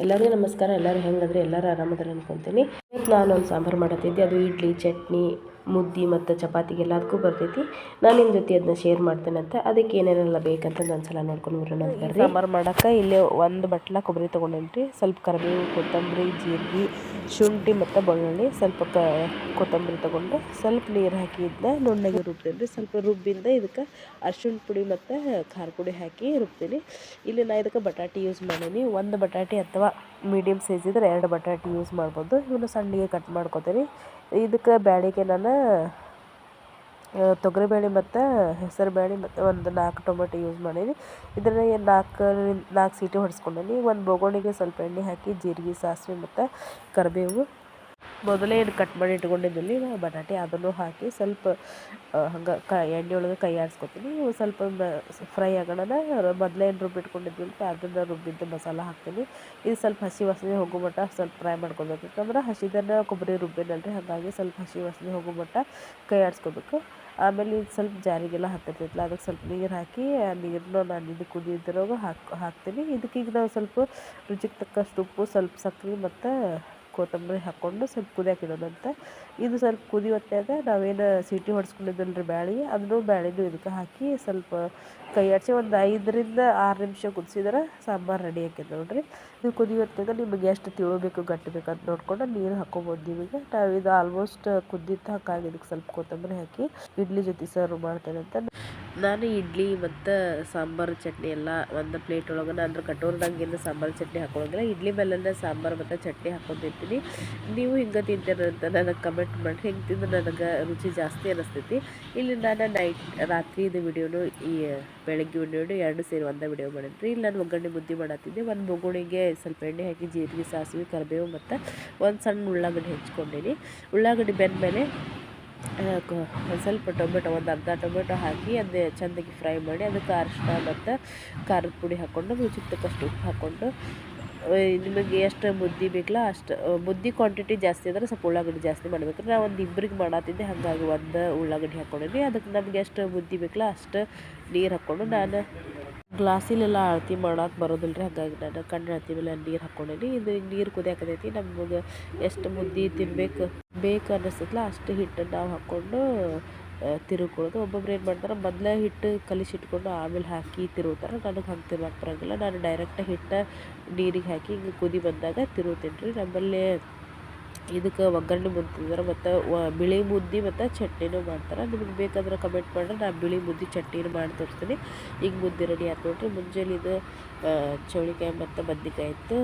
ಎಲ್ಲರಿಗೂ ನಮಸ್ಕಾರ. ಎಲ್ಲರೂ ಹೆಂಗಂದ್ರೆ? ಎಲ್ಲರೂ ಆರಾಮದಾರ ಅನ್ಕೊಂತೀನಿ. ಇವತ್ತು ನಾನು ಒಂದು ಸಾಂಬಾರು ಮಾಡತ್ತಿದ್ದೆ. ಅದು ಇಡ್ಲಿ, ಚಟ್ನಿ ಮುದ್ದೆ ಮತ್ತು ಚಪಾತಿಗೆ ಎಲ್ಲದಕ್ಕೂ ಬರ್ತೈತಿ. ನಾನು ನಿಮ್ಮ ಜೊತೆ ಅದನ್ನ ಶೇರ್ ಮಾಡ್ತೇನೆ ಅಂತ. ಅದಕ್ಕೆ ಏನೇನೆಲ್ಲ ಬೇಕಂತ ಒಂದು ಸಲ ನೋಡ್ಕೊಂಡು ಬರೋಣ ಬರ್ರಿ ಸಾಂಬಾರು ಮಾಡೋಕ್ಕೆ ಇಲ್ಲಿ ಒಂದು ಬಟ್ಲ ಕೊಬ್ಬರಿ ತೊಗೊಂಡೇನ್ರಿ. ಸ್ವಲ್ಪ ಕರಿಬೇವು, ಕೊತ್ತಂಬರಿ, ಜೀರಿಗೆ, ಶುಂಠಿ ಮತ್ತು ಬೆಳ್ಳುಳ್ಳಿ ಸ್ವಲ್ಪ ಕ ಕೊತ್ತಂಬರಿ ತೊಗೊಂಡು ಸ್ವಲ್ಪ ನೀರು ಹಾಕಿ ಇದನ್ನ ನುಣ್ಣಗೆ ರುಬ್ತೇನೆ ರೀ ಸ್ವಲ್ಪ ರುಬ್ಬಿಂದ ಇದಕ್ಕೆ ಅರ್ಶಿಣ ಪುಡಿ ಮತ್ತು ಖಾರ ಪುಡಿ ಹಾಕಿ ರುಬ್ತೀನಿ. ಇಲ್ಲಿ ನಾ ಇದಕ್ಕೆ ಬಟಾಟೆ ಯೂಸ್ ಮಾಡೀನಿ. ಒಂದು ಬಟಾಟೆ ಅಥವಾ ಮೀಡಿಯಮ್ ಸೈಜ್ ಇದ್ರೆ ಎರಡು ಬಟಾಟೆ ಯೂಸ್ ಮಾಡ್ಬೋದು. ಇವನು ಸಣ್ಣಗೆ ಕಟ್ ಮಾಡ್ಕೊತೀನಿ. ಇದಕ್ಕೆ ಬ್ಯಾಳಿಗೆ ನಾನು ತೊಗರಿಬೇಳೆ ಮತ್ತು ಹೆಸರು ಬೇಳೆ ಮತ್ತು ಒಂದು ನಾಲ್ಕು ಟೊಮೆಟೊ ಯೂಸ್ ಮಾಡೀನಿ. ಇದನ್ನು ನಾಲ್ಕು ನಾಲ್ಕು ಸೀಟಿ ಹೊಡೆಸ್ಕೊಂಡೀನಿ. ಒಂದು ಬೊಗೋಣಿಗೆ ಸ್ವಲ್ಪ ಎಣ್ಣೆ ಹಾಕಿ, ಜೀರಿಗೆ, ಸಾಸಿವೆ ಮತ್ತು ಕರಿಬೇವು. ಮೊದಲೇ ಏನು ಕಟ್ ಮಾಡಿ ಇಟ್ಕೊಂಡಿದ್ದಲ್ಲಿ ಬಟಾಟೆ ಅದನ್ನು ಹಾಕಿ ಸ್ವಲ್ಪ ಹಂಗೆ ಕ, ಎಣ್ಣೆ ಒಳಗೆ ಕೈ ಆಡಿಸ್ಕೊತೀನಿ ಸ್ವಲ್ಪ ಫ್ರೈ ಆಗೋಣ ಮೊದಲೇ ಏನು ರುಬ್ಬಿಟ್ಕೊಂಡಿದ್ವಿ ಅದನ್ನು ರುಬ್ಬಿದ್ದು ಮಸಾಲ ಹಾಕ್ತೀನಿ. ಇದು ಸ್ವಲ್ಪ ಹಸಿ ವಾಸನೆ ಹೋಗೋ ಮಟ್ಟ ಸ್ವಲ್ಪ ಫ್ರೈ ಮಾಡ್ಕೊಬೇಕು. ಯಾಕಂದ್ರೆ ಹಸಿದನ್ನು ಕೊಬ್ಬರಿ ರುಬ್ಬಿನಲ್ರಿ, ಹಾಗಾಗಿ ಸ್ವಲ್ಪ ಹಸಿ ವಾಸನೆ ಹೋಗೋ ಮಟ್ಟ ಕೈ ಆಡಿಸ್ಕೋಬೇಕು ಆಮೇಲೆ ಇದು ಸ್ವಲ್ಪ ಜಾರಿಗೆಲ್ಲ ಹತ್ತಿರ್ತೈತಲ್ಲ ಅದಕ್ಕೆ ಸ್ವಲ್ಪ ನೀರು ಹಾಕಿ, ಆ ನೀರನ್ನ ನಾನು ಇದು ಕುದಿದ್ರಾಗ ಹಾಕಿ, ಹಾಕ್ತೀನಿ. ಇದಕ್ಕೆ ಈಗ ನಾವು ಸ್ವಲ್ಪ ರುಚಿಗೆ ತಕ್ಕಷ್ಟು ಉಪ್ಪು, ಸ್ವಲ್ಪ ಸಕ್ಕರೆ ಮತ್ತು ಕೊತ್ತಂಬರಿ ಹಾಕ್ಕೊಂಡು ಸ್ವಲ್ಪ ಕುದಿಯಕ್ಕೆ ಇಡೋದಂತ ಇದು ಸ್ವಲ್ಪ ಕುದಿಯೋತ್ತಾಗ ನಾವೇನು ಸೀಟಿ ಹೊಡ್ಸ್ಕೊಂಡಿದ್ದಲ್ಲ ರೀ ಬ್ಯಾಳಿ, ಅದನ್ನು ಬ್ಯಾಳಿದು ಇದಕ್ಕೆ ಹಾಕಿ ಸ್ವಲ್ಪ ಕೈ ಆಡಿಸಿ ಒಂದು ಐದರಿಂದ ಆರು ನಿಮಿಷ ಕುದಿಸಿದ್ರೆ ಸಾಂಬಾರು ರೆಡಿ ಆಕೈತೆ ನೋಡಿರಿ. ಇದು ಕುದಿಯೋತ್ತಾಗ ನಿಮಗೆ ಎಷ್ಟು ತಿಳಬೇಕು ಗಟ್ಟಿ ಬೇಕಂತ ನೋಡ್ಕೊಂಡು ನೀರು ಹಾಕ್ಕೊಬೋದು ನಿಮಗೆ. ನಾವು ಇದು ಆಲ್ಮೋಸ್ಟ್ ಕುದ್ದಿತ್ತು ಹಾಗಾಗಿ ಇದಕ್ಕೆ ಸ್ವಲ್ಪ ಕೊತ್ತಂಬರಿ ಹಾಕಿ, ಇಡ್ಲಿ ಜೊತೆ ಸರ್ವ್ ಮಾಡ್ತೇನೆ ಅಂತ ನಾನು ಇಡ್ಲಿ ಮತ್ತು ಸಾಂಬಾರು ಚಟ್ನಿ ಎಲ್ಲ ಒಂದು ಪ್ಲೇಟ್ ಒಳಗೆ, ನಾನು ಕಟೋರ್ದಾಗಿಂದ ಸಾಂಬಾರು ಚಟ್ನಿ ಹಾಕೊಳ್ಳೋದಿಲ್ಲ. ಇಡ್ಲಿ ಮೇಲೆ ಸಾಂಬಾರು ಮತ್ತು ಚಟ್ನಿ ಹಾಕೊಂಡಿರ್ತೀನಿ. ನೀವು ಹಿಂಗೆ ತಿಂತೀರಂತ ನನಗೆ ಕಮೆಂಟ್ ಮಾಡಿ. ಹಿಂಗೆ ತಿಂದು ನನಗೆ ರುಚಿ ಜಾಸ್ತಿ ಅನ್ನಿಸ್ತೈತಿ ಇಲ್ಲಿ ನಾನು ನೈಟ್ ರಾತ್ರಿ ಇದು ವಿಡಿಯೋನು ಈ ಬೆಳಗ್ಗೆ ವಿಡಿಯೋನು ಎರಡು ಸೇರಿ ಒಂದೇ ವಿಡಿಯೋ ಮಾಡಿದ್ರಿ ಇಲ್ಲಿ ನಾನು ಒಗ್ಗರಣೆ ಮುದ್ದೆ ಮಾಡತ್ತಿದ್ದೆ ಒಂದು ಬೊಗುಣಿಗೆ ಸ್ವಲ್ಪ ಎಣ್ಣೆ ಹಾಕಿ, ಜೀರಿಗೆ ಸಾಸಿವೆ, ಕರಿಬೇವು ಮತ್ತು ಒಂದು ಸಣ್ಣ ಉಳ್ಳಾಗಡ್ಡಿ ಹೆಚ್ಕೊಂಡೀನಿ. ಉಳ್ಳಾಗಡ್ಡಿ ಬೆಂದಮೇಲೆ ಒಂದು ಸ್ವಲ್ಪ ಟೊಮೆಟೊ, ಒಂದು ಅರ್ಧ ಟೊಮೆಟೊ ಹಾಕಿ ಅದೇ ಚೆಂದಾಗಿ ಫ್ರೈ ಮಾಡಿ ಅದಕ್ಕೆ ಅರಿಶಿನ ಮತ್ತು ಖಾರದ ಪುಡಿ ಹಾಕ್ಕೊಂಡು ರುಚಿಗೆ ಉಪ್ಪು ಹಾಕ್ಕೊಂಡು ನಿಮಗೆ ಎಷ್ಟು ಮುದ್ದೆ ಬೇಕಲ್ಲ ಅಷ್ಟು ಮುದ್ದೆ ಕ್ವಾಂಟಿಟಿ ಜಾಸ್ತಿ ಅಂದರೆ ಸ್ವಲ್ಪ ಉಳ್ಳಾಗಡ್ಡಿ ಜಾಸ್ತಿ ಮಾಡಬೇಕು. ನಾವು ಒಂದು ಇಬ್ಬರಿಗೆ ಮಾಡತ್ತಿದ್ದೆ ಹಾಗಾಗಿ ಒಂದು ಉಳ್ಳಾಗಡ್ಡಿ ಹಾಕ್ಕೊಂಡೀನಿ ಅದಕ್ಕೆ ನಮ್ಗೆ ಎಷ್ಟು ಮುದ್ದೆ ಬೇಕಲ್ಲ ಅಷ್ಟು ನೀರು ಹಾಕ್ಕೊಂಡು ನಾನು ಗ್ಲಾಸಿಲೆಲ್ಲ ಅಳತಿ ಮಾಡಕ್ಕೆ ಬರೋದಿಲ್ಲ ರೀ ಹಾಗಾಗಿ ನಾನು ಕಣ್ಣು ಅಳತಿ ಮೇಲೆ ನೀರು ಹಾಕ್ಕೊಂಡೇನಿ ಇದು ನೀರು ಕುದಿಯಾಕತೈತಿ ನಮಗೆ ಎಷ್ಟು ಮುದ್ದೆ ತಿನ್ಬೇಕು ಬೇಕು ಅನ್ನಿಸ್ತೈತಲ್ಲ ಅಷ್ಟು ಹಿಟ್ಟನ್ನು ನಾವು ಹಾಕ್ಕೊಂಡು ತಿರುಗ್ಕೊಳ್ಳೋದು. ಒಬ್ಬೊಬ್ರು ಏನು ಮಾಡ್ತಾರೆ, ಮೊದಲೇ ಹಿಟ್ಟು ಕಲಿಸಿಟ್ಕೊಂಡು ಆಮೇಲೆ ಹಾಕಿ ತಿರುಗ್ತಾರೆ. ನನಗೆ ಹಂಗೆ ತಿರುಗಾಕೆ ಬರೋಂಗಿಲ್ಲ. ನಾನು ಡೈರೆಕ್ಟಾಗಿ ಹಿಟ್ಟು ನೀರಿಗೆ ಹಾಕಿ ಹಿಂಗೆ ಕುದಿ ಬಂದಾಗ ತಿರುಗ್ತೀನಿ ರೀ ನಮ್ಮಲ್ಲಿ ಇದಕ್ಕೆ ಒಗ್ಗರಣೆ ಮುದ್ದಿದ್ರೆ ಮತ್ತು ಬಿಳಿ ಮುದ್ದೆ ಮತ್ತು ಚಟ್ನಿನೂ ಮಾಡ್ತಾರೆ. ನಿಮಗೆ ಬೇಕಾದ್ರೆ ಕಮೆಂಟ್ ಮಾಡಿದ್ರೆ ನಾನು ಬಿಳಿ ಮುದ್ದೆ ಚಟ್ನಿನೂ ಮಾಡಿ ತೋರಿಸ್ತೀನಿ. ಈಗ ಮುದ್ದೆ ರೆಡಿ ಆಯ್ತು ನೋಡಿರಿ. ಮುಂಜಾನೆ ಇದು ಚೌಳಿಕಾಯಿ ಮತ್ತು ಬದ್ನೆಕಾಯಿ ಇತ್ತು.